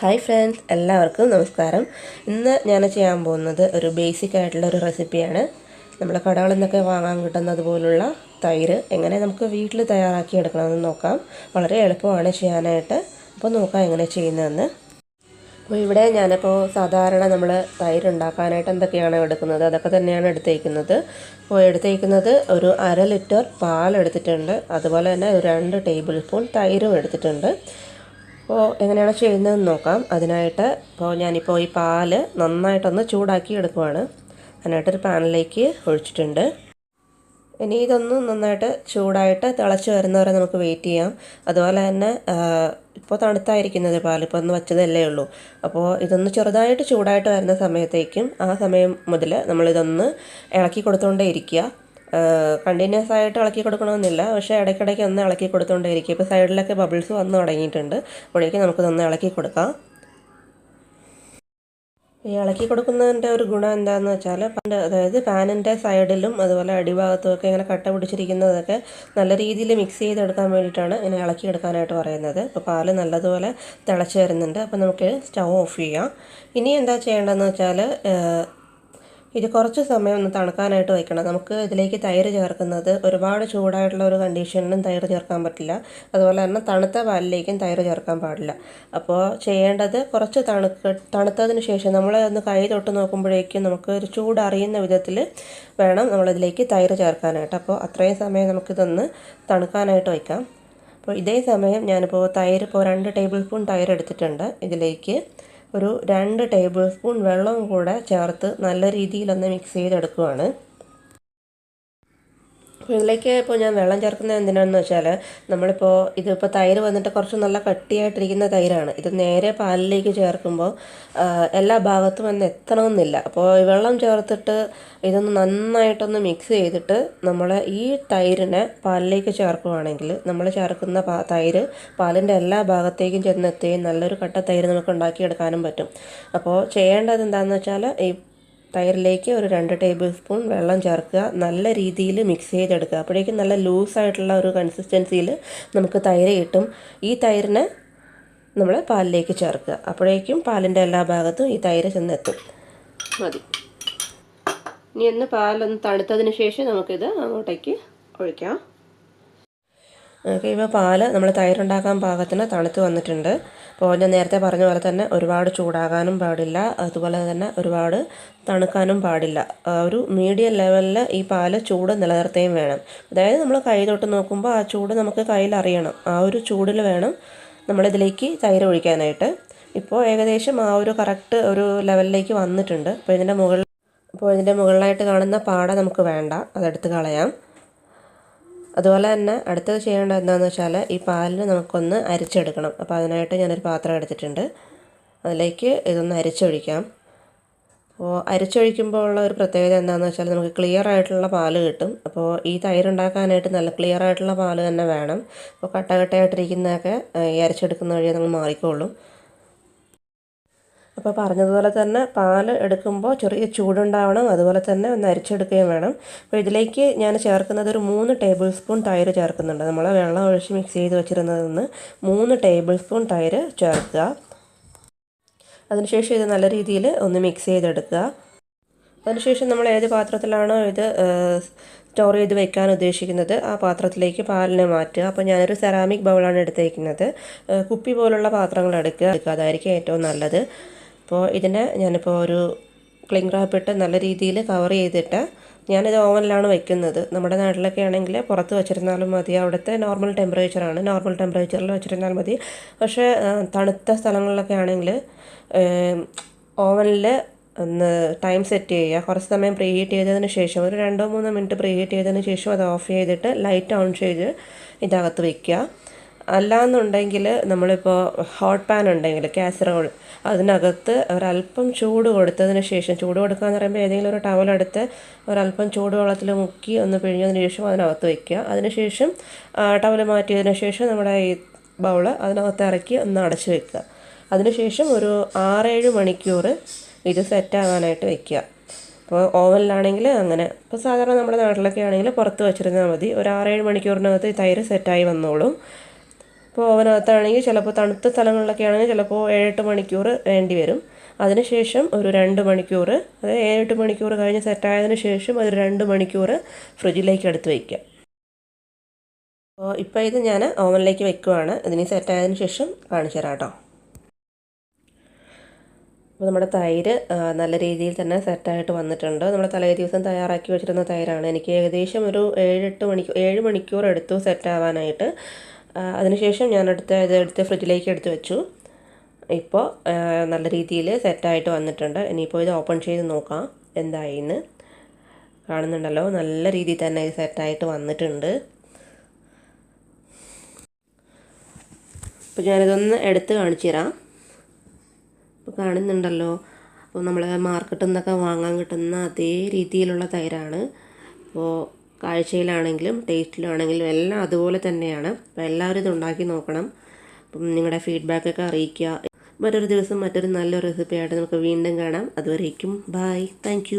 Hi friends എല്ലാവർക്കും നമസ്കാരം. ഇന്ന് ഞാൻ ചെയ്യാൻ പോകുന്നത് ഒരു ബേസിക് ആയിട്ടുള്ള ഒരു റെസിപ്പിയാണ് നമ്മൾ കടകളിൽ നിന്നൊക്കെ വാങ്ങാൻ കിട്ടുന്നത് പോലുള്ള തൈര് എങ്ങനെ നമുക്ക് വീട്ടിൽ തയ്യാറാക്കി എടുക്കണമെന്ന് നോക്കാം. വളരെ എളുപ്പമാണ് ചെയ്യാനായിട്ട്. അപ്പോൾ നോക്കാം എങ്ങനെ ചെയ്യുന്നതെന്ന്. അപ്പോൾ ഇവിടെ ഞാനിപ്പോൾ സാധാരണ നമ്മൾ തൈര് ഉണ്ടാക്കാനായിട്ട് എന്തൊക്കെയാണ് എടുക്കുന്നത് അതൊക്കെ തന്നെയാണ് എടുത്തേക്കുന്നത്. അപ്പോൾ എടുത്തേക്കുന്നത് ഒരു അര ലിറ്റർ പാൽ എടുത്തിട്ടുണ്ട്. അതുപോലെ തന്നെ ഒരു രണ്ട് ടേബിൾ സ്പൂൺ തൈരും എടുത്തിട്ടുണ്ട്. അപ്പോൾ എങ്ങനെയാണ് ചെയ്യുന്നതെന്ന് നോക്കാം. അതിനായിട്ട് ഇപ്പോൾ ഞാനിപ്പോൾ ഈ പാൽ നന്നായിട്ടൊന്ന് ചൂടാക്കി എടുക്കുവാണ്. അതിനായിട്ടൊരു പാനിലേക്ക് ഒഴിച്ചിട്ടുണ്ട്. ഇനി ഇതൊന്ന് നന്നായിട്ട് ചൂടായിട്ട് തിളച്ച് വരുന്നവരെ നമുക്ക് വെയിറ്റ് ചെയ്യാം. അതുപോലെ തന്നെ ഇപ്പോൾ തണുത്തായിരിക്കുന്നത് പാൽ ഇപ്പോൾ ഒന്ന് വച്ചതല്ലേ ഉള്ളൂ. അപ്പോൾ ഇതൊന്ന് ചെറുതായിട്ട് ചൂടായിട്ട് വരുന്ന സമയത്തേക്കും ആ സമയം മുതൽ നമ്മളിതൊന്ന് ഇളക്കി കൊടുത്തുകൊണ്ടേ ഇരിക്കുക. കണ്ടിന്യൂസ് ആയിട്ട് ഇളക്കി കൊടുക്കണമെന്നില്ല. പക്ഷേ ഇടയ്ക്കിടയ്ക്ക് ഒന്ന് ഇളക്കി കൊടുത്തുകൊണ്ടേ ഇരിക്കും ഇപ്പോൾ സൈഡിലൊക്കെ ബബിൾസ് വന്ന് തുടങ്ങിയിട്ടുണ്ട്. അപ്പോഴേക്കും നമുക്കിതൊന്ന് ഇളക്കി കൊടുക്കാം. ഈ ഇളക്കി കൊടുക്കുന്നതിന്റെ ഒരു ഗുണം എന്താണെന്ന് വെച്ചാൽ അതായത് പാനിന്റെ സൈഡിലും അതുപോലെ അടിഭാഗത്തും ഒക്കെ ഇങ്ങനെ കട്ട പിടിച്ചിരിക്കുന്നതൊക്കെ നല്ല രീതിയിൽ മിക്സ് ചെയ്തെടുക്കാൻ വേണ്ടിയിട്ടാണ് ഇങ്ങനെ ഇളക്കി എടുക്കാനായിട്ട് പറയുന്നത്. അപ്പോൾ പാൽ നല്ലതുപോലെ തിളച്ച് വരുന്നുണ്ട്. അപ്പോൾ നമുക്ക് സ്റ്റൗ ഓഫ് ചെയ്യാം. ഇനി എന്താ ചെയ്യേണ്ടതെന്ന് വെച്ചാൽ ഇത് കുറച്ച് സമയം ഒന്ന് തണുക്കാനായിട്ട് വയ്ക്കണം. നമുക്ക് ഇതിലേക്ക് തൈര് ചേർക്കുന്നത് ഒരുപാട് ചൂടായിട്ടുള്ള ഒരു കണ്ടീഷനിലും തൈര് ചേർക്കാൻ പറ്റില്ല. അതുപോലെ തന്നെ തണുത്ത പാലിലേക്കും തൈര് ചേർക്കാൻ പാടില്ല. അപ്പോൾ ചെയ്യേണ്ടത് കുറച്ച് തണുക്ക് തണുത്തതിന് ശേഷം നമ്മൾ ഒന്ന് കൈ തൊട്ട് നോക്കുമ്പോഴേക്കും നമുക്ക് ഒരു ചൂടറിയുന്ന വിധത്തിൽ വേണം നമ്മളിതിലേക്ക് തൈര് ചേർക്കാനായിട്ട്. അപ്പോൾ അത്രയും സമയം നമുക്കിതൊന്ന് തണുക്കാനായിട്ട് വയ്ക്കാം. അപ്പോൾ ഇതേ സമയം ഞാനിപ്പോൾ തൈര് ഇപ്പോൾ രണ്ട് ടേബിൾ സ്പൂൺ തൈര് എടുത്തിട്ടുണ്ട്. ഇതിലേക്ക് ഒരു രണ്ട് ടേബിൾ സ്പൂൺ വെള്ളവും കൂടെ ചേർത്ത് നല്ല രീതിയിലൊന്ന് മിക്സ് ചെയ്തെടുക്കുവാണ്. ഇതിലേക്ക് ഇപ്പോൾ ഞാൻ വെള്ളം ചേർക്കുന്നത് എന്തിനാണെന്ന് വെച്ചാൽ നമ്മളിപ്പോൾ ഇതിപ്പോൾ തൈര് വന്നിട്ട് കുറച്ച് നല്ല കട്ടിയായിട്ടിരിക്കുന്ന തൈരാണ്. ഇത് നേരെ പാലിലേക്ക് ചേർക്കുമ്പോൾ എല്ലാ ഭാഗത്തും വന്ന് എത്തണമെന്നില്ല അപ്പോൾ വെള്ളം ചേർത്തിട്ട് ഇതൊന്ന് നന്നായിട്ടൊന്ന് മിക്സ് ചെയ്തിട്ട് നമ്മൾ ഈ തൈരിനെ പാലിലേക്ക് ചേർക്കുകയാണെങ്കിൽ നമ്മൾ ചേർക്കുന്ന തൈര് പാലിന്റെ എല്ലാ ഭാഗത്തേക്കും ചെന്നെത്തുകയും നല്ലൊരു കട്ട തൈര് നമുക്ക് ഉണ്ടാക്കിയെടുക്കാനും പറ്റും. അപ്പോൾ ചെയ്യേണ്ടത് എന്താണെന്ന് വെച്ചാൽ ഈ തൈരിലേക്ക് ഒരു രണ്ട് ടേബിൾ സ്പൂൺ വെള്ളം ചേർക്കുക. നല്ല രീതിയിൽ മിക്സ് ചെയ്തെടുക്കുക. അപ്പോഴേക്കും നല്ല ലൂസായിട്ടുള്ള ഒരു കൺസിസ്റ്റൻസിയിൽ നമുക്ക് തൈര് കിട്ടും. ഈ തൈരിനെ നമ്മൾ പാലിലേക്ക് ചേർക്കുക. അപ്പോഴേക്കും പാലിന്റെ എല്ലാ ഭാഗത്തും ഈ തൈര് ചെന്നെത്തും. മതി. ഇനി ഒന്ന് പാലൊന്ന് തണുത്തതിന് ശേഷം നമുക്കിത് അങ്ങോട്ടേക്ക് ഒഴിക്കാം. ഇപ്പോൾ പാൽ നമ്മൾ തൈരുണ്ടാക്കാൻ പാകത്തിന് തണുത്ത് വന്നിട്ടുണ്ട്. അപ്പോൾ ഞാൻ നേരത്തെ പറഞ്ഞ പോലെ തന്നെ ഒരുപാട് ചൂടാകാനും പാടില്ല. അതുപോലെ തന്നെ ഒരുപാട് തണുക്കാനും പാടില്ല. ഒരു മീഡിയം ലെവലിൽ ഈ പാൽ ചൂട് നിലനിർത്തുകയും വേണം. അതായത് നമ്മൾ കൈ തൊട്ട് നോക്കുമ്പോൾ ആ ചൂട് നമുക്ക് കയ്യിൽ അറിയണം. ആ ഒരു ചൂടിൽ വേണം നമ്മളിതിലേക്ക് തൈര് ഒഴിക്കാനായിട്ട്. ഇപ്പോൾ ഏകദേശം ആ ഒരു കറക്റ്റ് ഒരു ലെവലിലേക്ക് വന്നിട്ടുണ്ട്. അപ്പോൾ ഇതിന്റെ മുകളിൽ അപ്പോൾ ഇതിന്റെ മുകളിലായിട്ട് കാണുന്ന പാട നമുക്ക് വേണ്ട. അതെടുത്ത് കളയാം. അതുപോലെ തന്നെ അടുത്തത് ചെയ്യേണ്ടത് എന്താണെന്ന് വെച്ചാൽ ഈ പാലിന് നമുക്കൊന്ന് അരിച്ചെടുക്കണം. അപ്പോൾ അതിനായിട്ട് ഞാനൊരു പാത്രം എടുത്തിട്ടുണ്ട്. അതിലേക്ക് ഇതൊന്ന് അരിച്ചൊഴിക്കാം. അപ്പോൾ അരിച്ചൊഴിക്കുമ്പോൾ ഉള്ള ഒരു പ്രത്യേകത എന്താണെന്ന് വെച്ചാൽ നമുക്ക് ക്ലിയർ ആയിട്ടുള്ള പാൽ കിട്ടും. അപ്പോൾ ഈ തൈര് ഉണ്ടാക്കാനായിട്ട് നല്ല ക്ലിയർ ആയിട്ടുള്ള പാൽ തന്നെ വേണം. അപ്പോൾ കട്ട കട്ടയായിട്ടിരിക്കുന്നതൊക്കെ ഈ അരിച്ചെടുക്കുന്ന വഴി നമ്മൾ മാറിക്കോളും. അപ്പോൾ പറഞ്ഞതുപോലെ തന്നെ പാൽ എടുക്കുമ്പോൾ ചെറിയ ചൂടുണ്ടാവണം അതുപോലെ തന്നെ ഒന്ന് അരിച്ചെടുക്കുകയും വേണം. അപ്പോൾ ഇതിലേക്ക് ഞാൻ ചേർക്കുന്നത് ഒരു മൂന്ന് ടേബിൾ സ്പൂൺ തൈര് ചേർക്കുന്നുണ്ട്. നമ്മൾ വെള്ളം ഒഴിച്ച് മിക്സ് ചെയ്ത് വെച്ചിരുന്നതിൽ നിന്ന് മൂന്ന് ടേബിൾ സ്പൂൺ തൈര് ചേർക്കുക. അതിനുശേഷം ഇത് നല്ല രീതിയിൽ ഒന്ന് മിക്സ് ചെയ്തെടുക്കുക. അതിനുശേഷം നമ്മൾ ഏത് പാത്രത്തിലാണോ ഇത് സ്റ്റോർ ചെയ്ത് വെക്കാൻ ഉദ്ദേശിക്കുന്നത് ആ പാത്രത്തിലേക്ക് പാലിനെ മാറ്റുക. അപ്പോൾ ഞാനൊരു സെറാമിക് ബൗളാണ് എടുത്തേക്കുന്നത്. കുപ്പി പോലുള്ള പാത്രങ്ങൾ എടുക്കുക. അതായിരിക്കും ഏറ്റവും നല്ലത്. അപ്പോൾ ഇതിനെ ഞാനിപ്പോൾ ഒരു ക്ലിംഗ് റാപ്പ് ഇട്ട് നല്ല രീതിയിൽ കവർ ചെയ്തിട്ട് ഞാനിത് ഓവനിലാണ് വയ്ക്കുന്നത് നമ്മുടെ നാട്ടിലൊക്കെ ആണെങ്കിൽ പുറത്ത് വെച്ചിരുന്നാലും മതി. അവിടുത്തെ നോർമൽ ടെമ്പറേച്ചറാണ് നോർമൽ ടെമ്പറേച്ചറിൽ വെച്ചിരുന്നാൽ മതി. പക്ഷേ തണുത്ത സ്ഥലങ്ങളിലൊക്കെ ആണെങ്കിൽ ഓവനിൽ ഒന്ന് ടൈം സെറ്റ് ചെയ്യുക. കുറച്ച് സമയം പ്രീ ഹീറ്റ് ചെയ്തതിന് ശേഷം ഒരു രണ്ടോ മൂന്നോ മിനിറ്റ് പ്രീ ഹീറ്റ് ചെയ്തതിന് ശേഷം അത് ഓഫ് ചെയ്തിട്ട് ലൈറ്റ് ഓൺ ചെയ്ത് ഇതകത്ത് വയ്ക്കുക അല്ലാന്നുണ്ടെങ്കിൽ നമ്മളിപ്പോൾ ഹോട്ട് പാൻ ഉണ്ടെങ്കിൽ കാസറോൾ അതിനകത്ത് ഒരല്പം ചൂട് കൊടുത്തതിന് ശേഷം ചൂട് കൊടുക്കുക എന്ന് പറയുമ്പോൾ ഏതെങ്കിലും ഒരു ടവലെടുത്ത് ഒരല്പം ചൂട് വെള്ളത്തിൽ മുക്കി ഒന്ന് പിഴിഞ്ഞതിന് ശേഷം അതിനകത്ത് വയ്ക്കുക അതിനുശേഷം ടവൽ മാറ്റിയതിന് ശേഷം നമ്മുടെ ഈ ബൗൾ അതിനകത്ത് ഇറക്കി ഒന്ന് അടച്ച് വെക്കുക. അതിനുശേഷം ഒരു ആറേഴ് മണിക്കൂർ ഇത് സെറ്റാകാനായിട്ട് വെക്കുക. അപ്പോൾ ഓവനിലാണെങ്കിൽ അങ്ങനെ. ഇപ്പോൾ സാധാരണ നമ്മുടെ നാട്ടിലൊക്കെ ആണെങ്കിൽ പുറത്ത് വെച്ചിരുന്നാൽ മതി. ഒരു ആറേഴ് മണിക്കൂറിനകത്ത് തൈര് സെറ്റായി വന്നോളും. ഇപ്പോൾ ഓവനകത്താണെങ്കിൽ ചിലപ്പോൾ തണുത്ത സ്ഥലങ്ങളിലൊക്കെ ആണെങ്കിൽ ചിലപ്പോൾ ഏഴെട്ട് മണിക്കൂർ വേണ്ടി വരും. അതിനുശേഷം ഒരു രണ്ട് മണിക്കൂർ അതായത് ഏഴെട്ട് മണിക്കൂർ കഴിഞ്ഞ് സെറ്റായതിനു ശേഷം ഒരു രണ്ട് മണിക്കൂർ ഫ്രിഡ്ജിലേക്ക് എടുത്ത് വയ്ക്കുക. അപ്പോൾ ഇപ്പോൾ ഇത് ഞാൻ ഓവനിലേക്ക് വെക്കുവാണ്. ഇതിന് സെറ്റായതിനു ശേഷം കാണിച്ചു തരാം കേട്ടോ. അപ്പോൾ നമ്മുടെ തൈര് നല്ല രീതിയിൽ തന്നെ സെറ്റായിട്ട് വന്നിട്ടുണ്ട്. നമ്മൾ തലേ ദിവസം തയ്യാറാക്കി വെച്ചിരുന്ന തൈരാണ്. എനിക്ക് ഏകദേശം ഒരു ഏഴെട്ട് മണിക്കൂർ ഏഴ് മണിക്കൂർ എടുത്തു സെറ്റാവാനായിട്ട് അതിനുശേഷം ഞാൻ എടുത്ത് ഇത് എടുത്ത് ഫ്രിഡ്ജിലേക്ക് എടുത്ത് വെച്ചു. ഇപ്പോൾ നല്ല രീതിയിൽ സെറ്റായിട്ട് വന്നിട്ടുണ്ട്. ഇനിയിപ്പോൾ ഇത് ഓപ്പൺ ചെയ്ത് നോക്കാം എന്തായിന്ന്. കാണുന്നുണ്ടല്ലോ നല്ല രീതിയിൽ തന്നെ ഇത് സെറ്റായിട്ട് വന്നിട്ടുണ്ട്. അപ്പോൾ ഞാനിതൊന്ന് എടുത്ത് കാണിച്ചു തരാം. ഇപ്പോൾ കാണുന്നുണ്ടല്ലോ അപ്പോൾ നമ്മൾ മാർക്കറ്റിൽ നിന്നൊക്കെ വാങ്ങാൻ കിട്ടുന്ന അതേ രീതിയിലുള്ള തൈരാണ്. അപ്പോൾ കാഴ്ചയിലാണെങ്കിലും ടേസ്റ്റിലാണെങ്കിലും എല്ലാം അതുപോലെ തന്നെയാണ്. അപ്പോൾ എല്ലാവരും ഇത് ഉണ്ടാക്കി നോക്കണം. അപ്പം നിങ്ങളുടെ ഫീഡ്ബാക്കൊക്കെ അറിയിക്കുക. മറ്റൊരു ദിവസം മറ്റൊരു നല്ല റെസിപ്പിയായിട്ട് നമുക്ക് വീണ്ടും കാണാം. അതുവരേക്കും ബായ് താങ്ക്